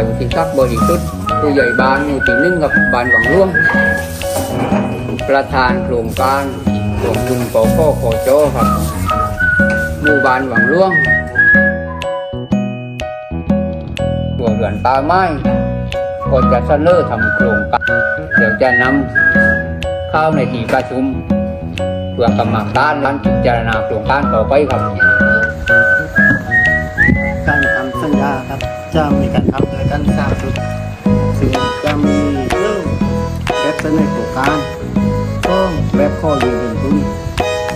ายวุฒิศักดิ์บริสุทธิ์ผู้ใหญ่บ้านหมู่ที่หนึ่งกับบ้านหวังร่วงประธานโครงการหลวงคุณปอพ่อโคโจครับหมู่บ้านหวังร่วงตัวเรือนป่าไม้ก็จะเสนอทำโครงการเดี๋ยวจะนำเข้าในที่ประชุมเพื่อกรรมการรันพิจารณาโครงการต่อไปครับ จะมีการทำโดยกันสร้ามชุดซึ่งจะมีเรื่องแบบเสนอโครงการต้องแบบข้อยืนยันทุน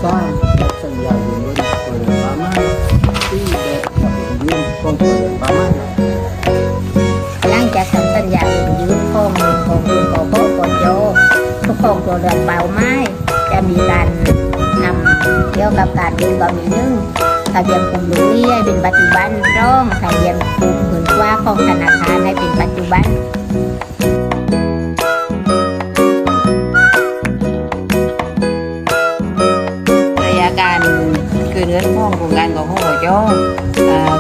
สร้างแบบสัญญายืนยันตัวเรือนป่าม้ที่แบบจะเป็นยืนของตัวเรือนป่าไม้ครับหลังจากทำสัญญายืมข้อมูลของคุณโกโก้กดโยทุกของตัวเรือนเปล่าไม้จะมีการทำเกี่ยวกับการยืมก็มีหนึ่ง เบียนกลุ่มลูกหนี้ให้เป็นปัจจุบันร่องทะเบียนกลุ่มผืนกว้าของธนาคารให้เป็นปัจจุบันระยะการคือเนื้อห้องโครงการของห้องหัวจ้อ่า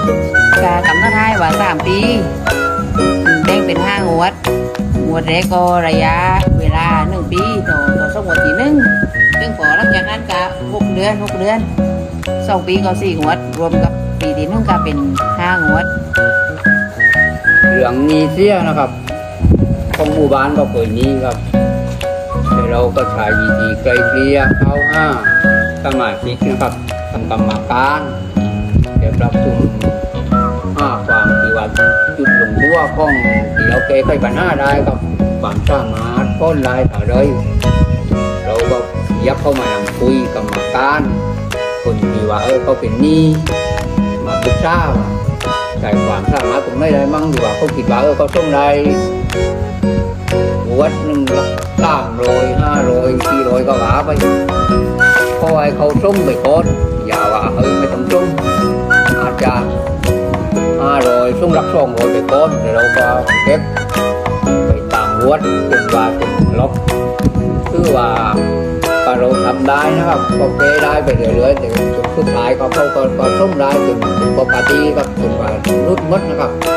กากำหนดให้ว่าสามปีแบ่งเป็นห้างวดงวดแรกก็ระยะเวลาหนึ่งปีต่อต่อสองงวดที่หนึ่งซึ่งพอหลังจากนั้นก็หกเดือนหกเดือน สองปีก็สี่งวด รวมกับปีที่หนึ่งก็เป็นห้างวดเรื่องหนี้เสียนะครับ ของหมู่บ้านก็เคยมีครับแต่เราก็ใช้วิธีไกลเกลี่ยเข้าห้าสมาชิกนะครับทำกรรมการเดี๋ยวปรับปรุงห้าความที่ว่าจุดลงตัวของที่เราแก้ไขปัญหาได้ครับความสามารถพ้นลายถ่าเลยเราก็ยับเข้ามานำคุยกรรมการ คนที่ว่าเออเขาเป็นหนี้มาปรึกษาว่าใส่ความสามารถผมไม่ได้มั่งดีกว่าเขาคิดว่าเออเขาต้องได้วัดหนึ่งละสามร้อยห้าร้อยสี่ร้อยก็ว่าไปเพราะไอ้เขาส่งไปก่อนอย่าว่าเออไม่ต้องส่งอาจจะห้าร้อยส่งหลักสองร้อยไปก่อนเดี๋ยวเราก็เก็บไปตามวัดจนว่าจนลบคือว่า เราทำได้นะครับก็เกได้ไปเรื่อยๆแต่จนสุดท้ายก็เขาก็ก็ส้มได้ถึงปกติครับถึงว่ารุดมดนะครับ